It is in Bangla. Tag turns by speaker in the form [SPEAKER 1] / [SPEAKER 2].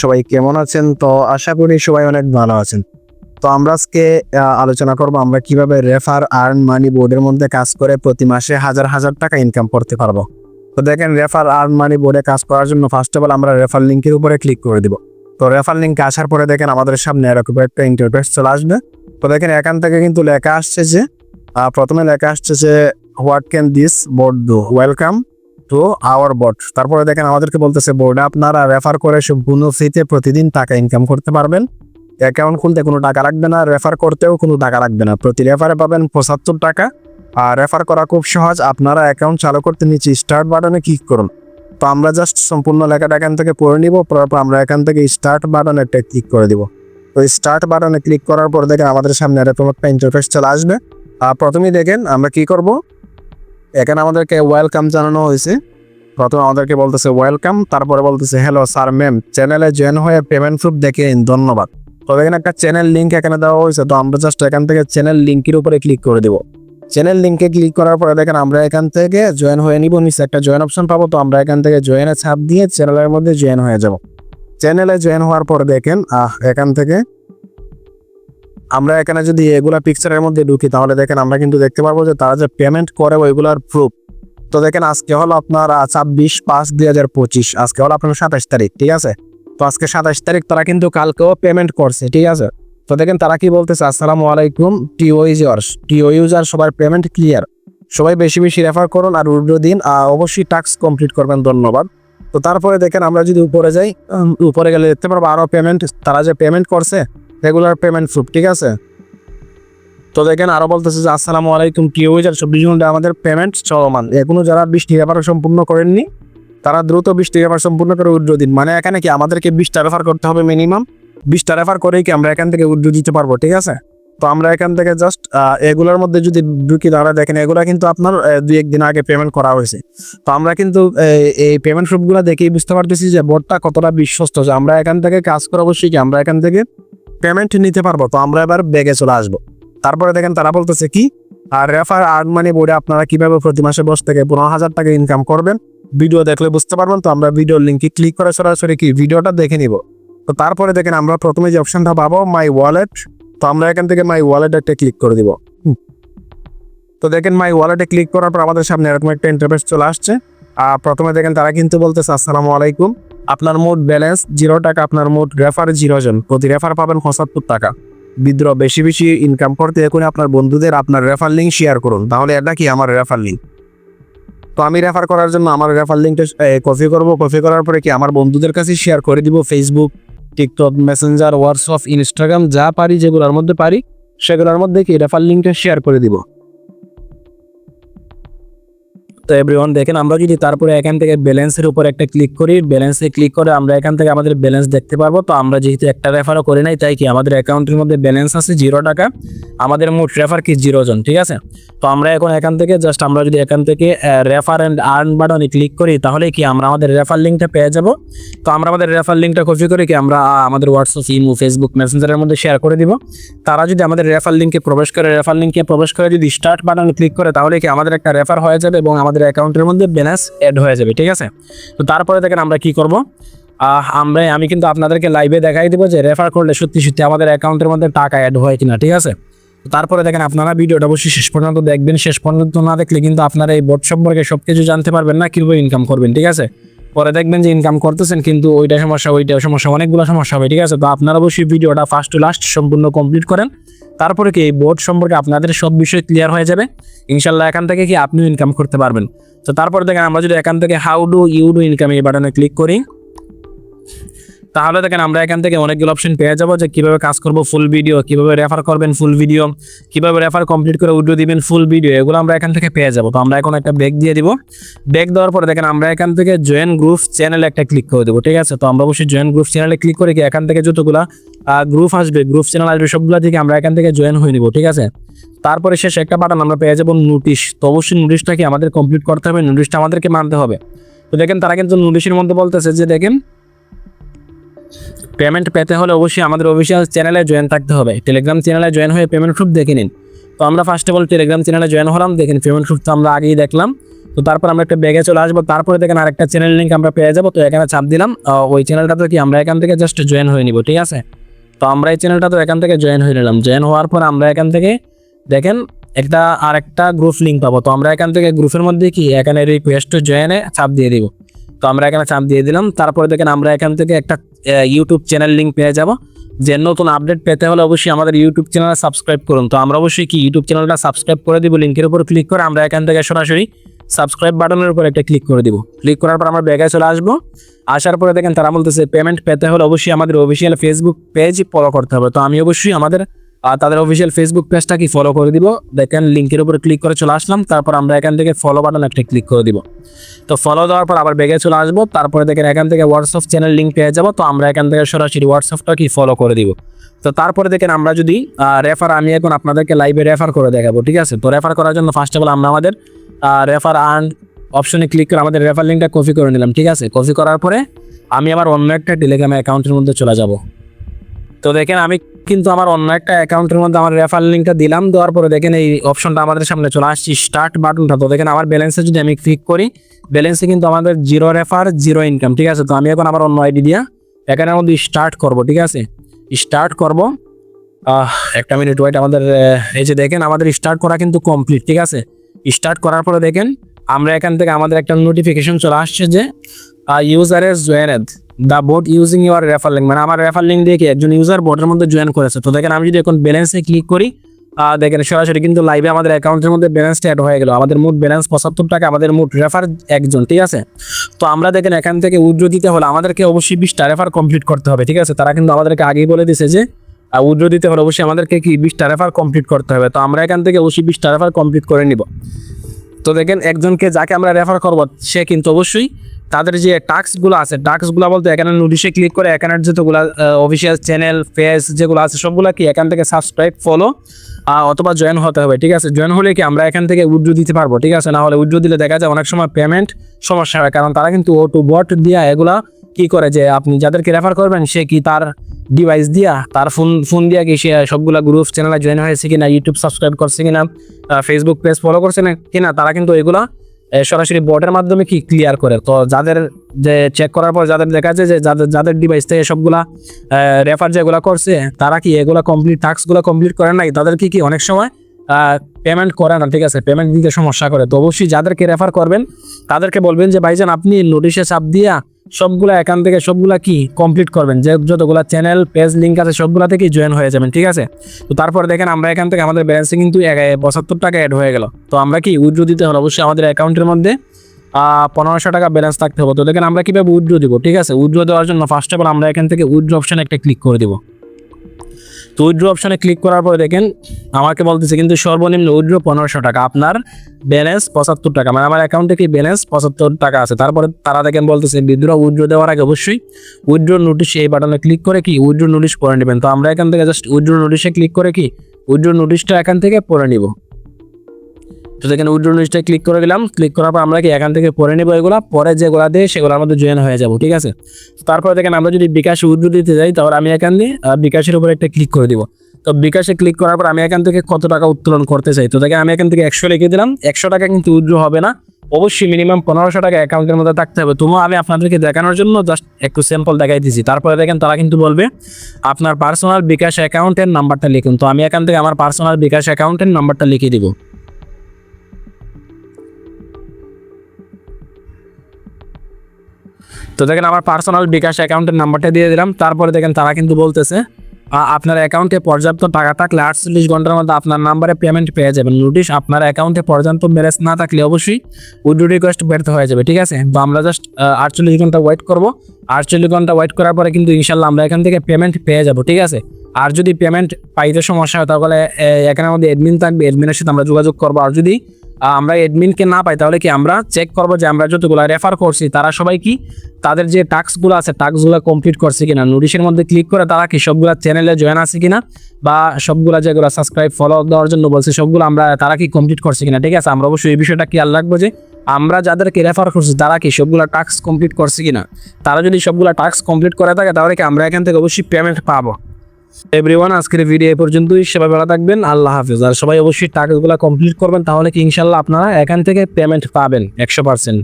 [SPEAKER 1] সবাই কেমন আছেন? তো আশা করি সবাই অনেক ভালো আছেন। তো আমরা আজকে আলোচনা করব আমরা কীভাবে রেফার আর্ন মানি বোর্ডের মধ্যে কাজ করে প্রতি মাসে হাজার হাজার টাকা ইনকাম করতে পারব। তো দেখেন, রেফার আর্ন মানি বোর্ডে কাজ করার জন্য ফার্স্ট অফ অল আমরা রেফার লিঙ্কের উপরে ক্লিক করে দিব। তো রেফার লিঙ্ক আসার পরে দেখেন আমাদের সামনে এরকম একটা ইন্টারফেস চলে আসবে। তো দেখেন, এখান থেকে কিন্তু লেখা আসছে যে প্রথমে লেখা আসছে যে, what can this board do? Welcome. To our board তারপরে দেখেন আমাদেরকে বলতেছে, বোর্ডে আপনারা রেফার করে সম্পূর্ণ ফ্রিতে প্রতিদিন টাকা ইনকাম করতে পারবেন। অ্যাকাউন্ট খুলতে কোনো টাকা লাগবে না রেফার করতেও কোনো টাকা লাগবে না। প্রতি রেফারে পাবেন পঁচাত্তর টাকা। আর রেফার করা খুব সহজ, আপনারা অ্যাকাউন্ট চালু করতে নিচে স্টার্ট বাটনে ক্লিক করুন। তো আমরা জাস্ট সম্পূর্ণ লেখাটা এখান থেকে পড়ে নিব তারপর আমরা এখান থেকে স্টার্ট বাটনে একটা ক্লিক করে দিব। তো স্টার্ট বাটনে ক্লিক করার পর দেখেন আমাদের সামনে এরকম একটা ইন্টারফেস চলে আসবে। আর প্রথমেই দেখেন আমরা কি করব? এখানে আমাদেরকে ওয়েলকাম জানানো হয়েছে। প্রথমে আমাদেরকে বলতেছে ওয়েলকাম তারপরে বলতেছে হ্যালো স্যার ম্যাম চ্যানেলে জয়েন হয়ে পেমেন্ট প্রুফ দেখে ধন্যবাদ। তো এখানে একটা চ্যানেল লিঙ্ক এখানে দেওয়া হয়েছে, তো আমরা জাস্ট এখান থেকে চ্যানেল লিঙ্কের উপরে ক্লিক করে দেব। চ্যানেল লিঙ্কে ক্লিক করার পরে দেখেন, আমরা এখান থেকে জয়েন হয়ে নিব, নিচে একটা জয়েন অপশন পাবো, তো আমরা এখান থেকে জয়েনে ছাপ দিয়ে চ্যানেলের মধ্যে জয়েন হয়ে যাব। চ্যানেলে জয়েন হওয়ার পর দেখেন, আহ, এখান থেকে আমরা এখানে যদি এগুলা পিকচারের মধ্যে ঢুকি, তাহলে দেখেন আমরা কিন্তু দেখতে পারব যে তারা যে পেমেন্ট করে ওইগুলার প্রুফ তো দেখেন, আজকে হলো আপনার ছাব্বিশ পাঁচ দুই হাজার পঁচিশ। আজকে হলো আপনার সাতাশ তারিখ, ঠিক আছে? তো আজকে সাতাশ তারিখ তারা কিন্তু কালকেও পেমেন্ট করছে, ঠিক আছে? তো দেখেন, তারা কি বলতেছে? আসসালামু আলাইকুম টিও ইউজার্স টিও ইউজার সবার পেমেন্ট ক্লিয়ার সবাই বেশি বেশি রেফার করুন আর উল্টো দিন অবশ্যই টাস্ক কমপ্লিট করবেন, ধন্যবাদ। তো তারপরে দেখেন, আমরা যদি উপরে যাই উপরে গেলে দেখতে পারব আরও পেমেন্ট তারা যে পেমেন্ট করছে রেগুলার পেমেন্ট প্রুফ ঠিক আছে? তো দেখেন, আরও বলতেছে যে, আসসালামু আলাইকুম টিও ইউজার চব্বিশ ঘণ্টা আমাদের পেমেন্ট চলমান। এখনও যারা বিশ বৃষ্টি ব্যাপার সম্পূর্ণ করেননি, তারা দ্রুত বিশ বৃষ্টি ব্যাপার সম্পূর্ণ করে উইড্রো দিন। মানে এখানে কি আমাদেরকে বিশটা রেফার করতে হবে মিনিমাম বিশটা রেফার করেই কি আমরা এখান থেকে উইড্রো দিতে পারব, ঠিক আছে? তো আমরা এখান থেকে জাস্ট এগুলোর মধ্যে যদি ঢুকি, তাহলে দেখেন, এগুলো কিন্তু আপনার দুই একদিন আগে পেমেন্ট করা হয়েছে। তো আমরা কিন্তু এই পেমেন্ট প্রুফগুলো দেখেই বুঝতে পারতেছি যে, বোর্ডটা কতটা বিশ্বস্ত। যে আমরা এখান থেকে কাজ করে অবশ্যই কি আমরা এখান থেকে পেমেন্ট নিতে পারব, তো আমরা এবার ব্যাগে চলে আসব। তারপরে দেখেন তারা বলতেছে কি, আর রেফার আর্ন মানি বোর্ডে আপনারা কীভাবে প্রতি মাসে বস থেকে পনেরো হাজার টাকা ইনকাম করবেন ভিডিও দেখলে বুঝতে পারবেন। তো আমরা ভিডিও লিঙ্কে ক্লিক করে সরাসরি কি ভিডিওটা দেখে নিব। তো তারপরে দেখেন আমরা প্রথমে যে অপশনটা পাবো মাই ওয়ালেট তো আমরা এখান থেকে মাই ওয়ালেট একটা ক্লিক করে দিব। তো দেখেন মাই ওয়ালেটে ক্লিক করার পর আমাদের সামনে এরকম একটা ইন্টারফেস চলে আসছে। আর প্রথমে দেখেন তারা কিন্তু বলতেছে, আসসালামু আলাইকুম। আপনার মোট ব্যালেন্স জিরো টাকা, আপনার মোট রেফার জিরো জন। প্রতি রেফার পাবেন পঁচাত্তর টাকা। বিদ্রোহ বেশি বেশি ইনকাম করতে এখন আপনার বন্ধুদের আপনার রেফার লিঙ্ক শেয়ার করুন। তাহলে এটা কি? আমার রেফার লিঙ্ক তো আমি রেফার করার জন্য আমার রেফার লিঙ্কটা কপি করব। কপি করার পরে কি? আমার বন্ধুদের কাছে শেয়ার করে দিব Facebook TikTok Messenger WhatsApp Instagram যা পারি, যেগুলোর মধ্যে পারি, সেগুলোর মধ্যে কি? রেফার লিঙ্কটা শেয়ার করে দিব। তো এভরিওয়ান দেখেন, আমরা যদি তারপরে এখান থেকে ব্যালেন্সের উপর একটা ক্লিক করি ব্যালেন্সে ক্লিক করে আমরা এখান থেকে আমাদের ব্যালেন্স দেখতে পারব। তো আমরা যেহেতু একটা রেফারও করে নাই, তাই কি আমাদের অ্যাকাউন্টের মধ্যে ব্যালেন্স আছে জিরো টাকা। আমাদের মোট রেফার কি জিরো জন, ঠিক আছে? তো আমরা এখন এখান থেকে জাস্ট আমরা যদি এখান থেকে রেফার অ্যান্ড আর্ন বাটনে ক্লিক করি, তাহলে কি আমরা আমাদের রেফার লিঙ্কটা পেয়ে যাব? তো আমরা আমাদের রেফার লিঙ্কটা কপি করে কি আমরা আমাদের হোয়াটসঅ্যাপ ইমো ফেসবুক মেসেঞ্জারের মধ্যে শেয়ার করে দিব। তারা যদি আমাদের রেফার লিঙ্কে প্রবেশ করে রেফার লিঙ্কে প্রবেশ করে যদি স্টার্ট বাটনে ক্লিক করে, তাহলে কি আমাদের একটা রেফার হয়ে যাবে এবং আমাদের অ্যাকাউন্টের মধ্যে ব্যালেন্স অ্যাড হয়ে যাবে, ঠিক আছে? তো তারপরে দেখেন আমরা কি করব? আমরা, আমি কিন্তু আপনাদেরকে লাইভে দেখাই দিব যে রেফার করলে সত্যি সত্যি আমাদের অ্যাকাউন্টের মধ্যে টাকা অ্যাড হয় কিনা, ঠিক আছে? তারপরে দেখেন আপনারা ভিডিওটা অবশ্যই শেষ পর্যন্ত দেখবেন, শেষ পর্যন্ত না দেখলে কিন্তু আপনারা এই বোর্ড সম্পর্কে সব কিছু জানতে পারবেন না, কীভাবে ইনকাম করবেন, ঠিক আছে? পরে দেখবেন যে ইনকাম করতেছেন, কিন্তু ওইটা সমস্যা ওইটা সমস্যা, অনেকগুলো সমস্যা হবে, ঠিক আছে? তো আপনারা অবশ্যই ভিডিওটা ফার্স্ট টু লাস্ট সম্পূর্ণ কমপ্লিট করেন। তারপরে কি এই বোর্ড সম্পর্কে আপনাদের সব বিষয় ক্লিয়ার হয়ে যাবে? ইনশাল্লাহ এখান থেকে কি আপনিও ইনকাম করতে পারবেন। তো তারপরে দেখেন আমরা যদি এখান থেকে how do you do income এই বাটনে ক্লিক করি, তাহলে দেখেন আমরা এখান থেকে অনেকগুলো অপশন পেয়ে যাব যে কীভাবে কাজ করব ফুল ভিডিও কীভাবে রেফার করবেন ফুল ভিডিও কীভাবে রেফার কমপ্লিট করে উইডিও দিবেন ফুল ভিডিও এগুলো আমরা এখান থেকে পেয়ে যাব। তো আমরা এখন একটা ব্যাগ দিয়ে দিব। ব্যাগ দেওয়ার পরে দেখেন আমরা এখান থেকে জয়েন গ্রুপ চ্যানেলে একটা ক্লিক করে দেবো, ঠিক আছে? তো আমরা অবশ্যই জয়েন গ্রুপ চ্যানেলে ক্লিক করে কি এখান থেকে যতগুলা গ্রুপ আসবে গ্রুপ চ্যানেল আসবে, সবগুলা থেকে আমরা এখান থেকে জয়েন হয়ে নিব, ঠিক আছে? তারপরে শেষ একটা বাটন আমরা পেয়ে যাব নোটিশ তো অবশ্যই নোটিশটা কি আমাদের কমপ্লিট করতে হবে? নোটিশটা আমাদেরকে মানতে হবে। তো দেখেন, তারা কিন্তু নোটিশের মধ্যে বলতেছে যে দেখেন পেমেন্ট পেতে হলে অবশ্যই আমাদের অফিসিয়াল চ্যানেলে জয়েন থাকতে হবে। টেলিগ্রাম চ্যানেলে জয়েন হয়ে পেমেন্ট প্রুফ দেখে নিন। তো আমরা ফার্স্ট অফ অল টেলিগ্রাম চ্যানেলে জয়েন হলাম, দেখেন পেমেন্ট প্রুফ তো আমরা আগেই দেখলাম।
[SPEAKER 2] তো তারপর আমরা একটা ব্যাগে চলে আসব, তারপরে দেখেন আরেকটা চ্যানেল লিঙ্ক আমরা পেয়ে যাব, তো এখানে চাপ দিলাম। ওই চ্যানেলটাতে কি আমরা এখান থেকে জাস্ট জয়েন হয়ে নিব, ঠিক আছে? তো আমরা এই চ্যানেলটা তো এখান থেকে জয়েন হয়ে নিলাম। জয়েন হওয়ার পর আমরা এখান থেকে দেখেন একটা আরেকটা গ্রুপ লিঙ্ক পাবো। তো আমরা এখান থেকে গ্রুপের মধ্যে কি? এখানে রিকোয়েস্ট জয়েনে চাপ দিয়ে দিব। তো আমরা এখানে চাপ দিয়ে দিলাম। তারপরে দেখেন আমরা এখান থেকে একটা ইউটিউব চ্যানেল লিঙ্ক পেয়ে যাব। যে নতুন আপডেট পেতে হলে অবশ্যই আমাদের ইউটিউব চ্যানেল সাবস্ক্রাইব করুন। তো আমরা অবশ্যই কি ইউটিউব চ্যানেলটা সাবস্ক্রাইব করে দিব? লিঙ্কের উপর ক্লিক করে আমরা এখান থেকে সরাসরি সাবস্ক্রাইব বাটনের উপর একটা ক্লিক করে দিব। ক্লিক করার পর আমরা ব্যাগে চলে আসব। আসার পরে দেখেন তারা বলতেছে পেমেন্ট পেতে হলে অবশ্যই আমাদের অফিসিয়াল ফেসবুক পেজ ফলো করতে হবে। তো আমি অবশ্যই আমাদের তাদের অফিসিয়াল ফেসবুক পেজটা কি ফলো করে দিব। দেখেন লিঙ্কের উপর ক্লিক করে চলে আসলাম। তারপর আমরা এখান থেকে ফলো বাটন একটা ক্লিক করে দিব। তো ফলো দেওয়ার পর আবার ব্যাগে চলে আসব। তারপরে দেখেন এখান থেকে হোয়াটসঅ্যাপ চ্যানেল লিঙ্ক পেয়ে যাব। তো আমরা এখান থেকে সরাসরি হোয়াটসঅ্যাপটা কি ফলো করে দিব। তো তারপরে দেখেন আমরা যদি রেফার আমি এখন আপনাদেরকে লাইভে রেফার করে দেখাবো, ঠিক আছে? তো রেফার করার জন্য ফার্স্ট অফ অল আমরা আমাদের রেফার আর্ন অপশনে ক্লিক করে আমাদের রেফার লিঙ্কটা কপি করে নিলাম, ঠিক আছে? কপি করার পরে আমি আমার অন্য একটা টেলিগ্রাম অ্যাকাউন্টের মধ্যে চলে যাব। তো দেখেন, আমি কিন্তু আমার অন্য একটা অ্যাকাউন্টের মধ্যে আমার রেফার লিঙ্কটা দিলাম, দেওয়ার পরে দেখেন এই অপশনটা আমাদের সামনে চলে আসছি স্টার্ট বাটনটা তো দেখেন, আমার ব্যালেন্সে যদি আমি ক্লিক করি ব্যালেন্সে কিন্তু আমাদের জিরো রেফার জিরো ইনকাম ঠিক আছে? তো আমি এখন আমার অন্য আইডি দিয়া এখানের মধ্যে স্টার্ট করব, ঠিক আছে? স্টার্ট করব। একটা মিনিট ওয়েট আমাদের এই যে দেখেন, আমাদের স্টার্ট করা কিন্তু কমপ্লিট ঠিক আছে? স্টার্ট করার পরে দেখেন, আমরা এখান থেকে আমাদের একটা নোটিফিকেশন চলে আসছে যে user has joined the bot using your refer link মানে আমার রেফার লিঙ্ক কি একজন ইউজার বোটের মধ্যে জয়েন করেছে? তো দেখেন, আমি যদি এখন ব্যালেন্সে ক্লিক করি দেখেন সরাসরি কিন্তু লাইভে আমাদের অ্যাকাউন্টের মধ্যে ব্যালেন্সটা অ্যাড হয়ে গেল। আমাদের মোট ব্যালেন্স পঁচাত্তর টাকা, আমাদের মোট রেফার একজন, ঠিক আছে? তো আমরা দেখেন, এখান থেকে উইথড্র দিতে হলে আমাদেরকে অবশ্যই বিশটা রেফার কমপ্লিট করতে হবে, ঠিক আছে? তারা কিন্তু আমাদেরকে আগেই বলে দিছে যে উইথড্র দিতে হলে অবশ্যই আমাদেরকে কি বিশটা রেফার কমপ্লিট করতে হবে। তো আমরা এখান থেকে অবশ্যই বিশটা রেফার কমপ্লিট করে নিব। তো দেখেন একজনকে যাকে আমরা রেফার করব, সে কিন্তু অবশ্যই তাদের যে টাস্কগুলো আছে টাস্কগুলো বলতে এখানে নোটিশে ক্লিক করে এখানের যতগুলো অফিসিয়াল চ্যানেল পেজ যেগুলো আছে, সবগুলো কি এখান থেকে সাবস্ক্রাইব ফলো অথবা জয়েন হতে হবে, ঠিক আছে? জয়েন হলে কি আমরা এখান থেকে উইড্রো দিতে পারব, ঠিক আছে? না হলে উইড্রো দিলে দেখা যায় অনেক সময় পেমেন্ট সমস্যা হয়, কারণ তারা কিন্তু অটো বট দিয়া এগুলা কি করে যে আপনি যাদেরকে রেফার করবেন, সে কি তার ডিভাইস দিয়া, তার ফোন ফোন দিয়া কি সে সবগুলা গ্রুপ চ্যানেলে জয়েন হয়েছে কিনা ইউটিউব সাবস্ক্রাইব করছে কিনা ফেসবুক পেজ ফলো করছে না কিনা, তারা কিন্তু এগুলা সরাসরি বোর্ডের মাধ্যমে কি ক্লিয়ার করে। তো যাদের যে চেক করার পর যাদের দেখা যায় যে যাদের যাদের ডিভাইস থেকে সবগুলা রেফার যেগুলা করছে, তারা কি এগুলা কমপ্লিট টাস্কগুলো কমপ্লিট করে নাই? তাদেরকে কি অনেক সময় পেমেন্ট করে না, ঠিক আছে? পেমেন্ট দিতে সমস্যা করে। তো অবশ্যই যাদেরকে রেফার করবেন, তাদেরকে বলবেন যে, ভাইজান, আপনি নোটিশে চাপ দিয়া সবগুলা এখান থেকে সবগুলা কি কমপ্লিট করবেন? যে যতগুলো চ্যানেল পেজ লিঙ্ক আছে, সবগুলা থেকে জয়েন হয়ে যাবেন, ঠিক আছে? তো তারপর দেখেন, আমরা এখান থেকে আমাদের ব্যালেন্সে কিন্তু পঁচাত্তর টাকা অ্যাড হয়ে গেল। তো আমরা কি উইড্রো দিতে হলে অবশ্যই আমাদের অ্যাকাউন্টের মধ্যে পনেরোশো টাকা ব্যালেন্স থাকতে হবে। তো দেখেন, আমরা কীভাবে উইড্রো দিব, ঠিক আছে? উইড্রো দেওয়ার জন্য ফার্স্ট অফ অল আমরা এখান থেকে উইড্রো অপশানে একটা ক্লিক করে দিব। তো উইড্রো অপশানে ক্লিক করার পরে দেখেন আমাকে বলতেছে কিন্তু সর্বনিম্ন উইড্রো পনেরোশো টাকা। আপনার ব্যালেন্স পঁচাত্তর টাকা। মানে আমার অ্যাকাউন্টে কি ব্যালেন্স পঁচাত্তর টাকা আছে? তারপরে তারা দেখেন বলতেছে বিদ্রোহ উইড্রো দেওয়ার আগে অবশ্যই উইড্রো নোটিশ এই বাটনে ক্লিক করে কি? উইড্রো নোটিশ পড়ে নেবেন। তো আমরা এখান থেকে জাস্ট উইড্রো নোটিশে ক্লিক করে কি? উইড্রো নোটিশটা এখান থেকে পড়ে নিব। তো দেখেন উইড্রো নোটিশটা ক্লিক করে দিলাম, ক্লিক করার পর আমরা কি এখান থেকে পরে নেব এগুলো? পরে যেগুলো দিয়ে সেগুলো আমাদের জয়েন হয়ে যাব, ঠিক আছে? তারপরে দেখেন আমরা যদি বিকাশে উইড্রো দিতে যাই, তাহলে আমি এখান দিয়ে বিকাশের উপরে একটা ক্লিক করে দিব। তো বিকাশে ক্লিক করার পর আমি এখান থেকে কত টাকা উত্তোলন করতে চাই? তো দেখেন আমি এখান থেকে একশো লিখে দিলাম, একশো টাকা কিন্তু উইড্রো হবে না। অবশ্যই মিনিমাম পনেরোশো টাকা অ্যাকাউন্টের মধ্যে থাকতে হবে। তবুও আমি আপনাদেরকে দেখানোর জন্য জাস্ট একটু স্যাম্পল দেখাই দিছি। তারপরে দেখেন তারা কিন্তু বলবে, আপনার পার্সোনাল বিকাশ অ্যাকাউন্টের নাম্বারটা লিখুন। তো আমি এখান থেকে আমার পার্সোনাল বিকাশ অ্যাকাউন্টের নাম্বারটা লিখে দিব। তো দেখেন আমার পার্সোনাল বিকাশ অ্যাকাউন্টের নাম্বারটা দিয়ে দিলাম। তারপরে দেখেন তারা কিন্তু বলতেছে আপনার অ্যাকাউন্টে পর্যাপ্ত টাকা থাকলে আটচল্লিশ ঘণ্টার মধ্যে আপনার নাম্বারে পেমেন্ট পেয়ে যাবেন। নোটিশ আপনার অ্যাকাউন্টে পর্যাপ্ত ব্যালেন্স না থাকলে অবশ্যই উইড্রো রিকোয়েস্ট ব্যর্থ হয়ে যাবে, ঠিক আছে? তো আমরা জাস্ট আটচল্লিশ ঘণ্টা ওয়েট করব। আটচল্লিশ ঘণ্টা ওয়েট করার পরে কিন্তু ইনশাল্লাহ আমরা এখান থেকে পেমেন্ট পেয়ে যাব, ঠিক আছে? আর যদি পেমেন্ট পাইতে সমস্যা হয় তাহলে এখানে আমাদের অ্যাডমিন থাকবে অ্যাডমিনের সাথে আমরা যোগাযোগ করব। আর যদি আমরা অ্যাডমিনকে না পাই, তাহলে কি আমরা চেক করব যে আমরা যতগুলো রেফার করছি, তারা সবাই কি তাদের যে টাস্কগুলো আছে টাস্কগুলো কমপ্লিট করছে কিনা? নোটিশের মধ্যে ক্লিক করে তারা কি সবগুলো চ্যানেলে জয়েন আছে কিনা? বা সবগুলো যেগুলো সাবস্ক্রাইব ফলো দেওয়ার জন্য বলছে, সবগুলো আমরা, তারা কি কমপ্লিট করছে কিনা? ঠিক আছে, আমরা অবশ্যই এই বিষয়টা খেয়াল রাখব যে আমরা যাদেরকে রেফার করছি, তারা কি সবগুলো টাস্ক কমপ্লিট করছে কিনা? তারা যদি সবগুলো টাস্ক কমপ্লিট করে থাকে, তাহলে কি আমরা এখান থেকে অবশ্যই পেমেন্ট পাবো? এভরিওয়ান আজকের ভিডিও এ পর্যন্তই। সবাই ভালো থাকবেন। আল্লাহ হাফিজ। আর সবাই অবশ্যই টাকাগুলো কমপ্লিট করবেন, তাহলে কি ইনশাল্লাহ আপনারা এখান থেকে পেমেন্ট পাবেন, একশো পার্সেন্ট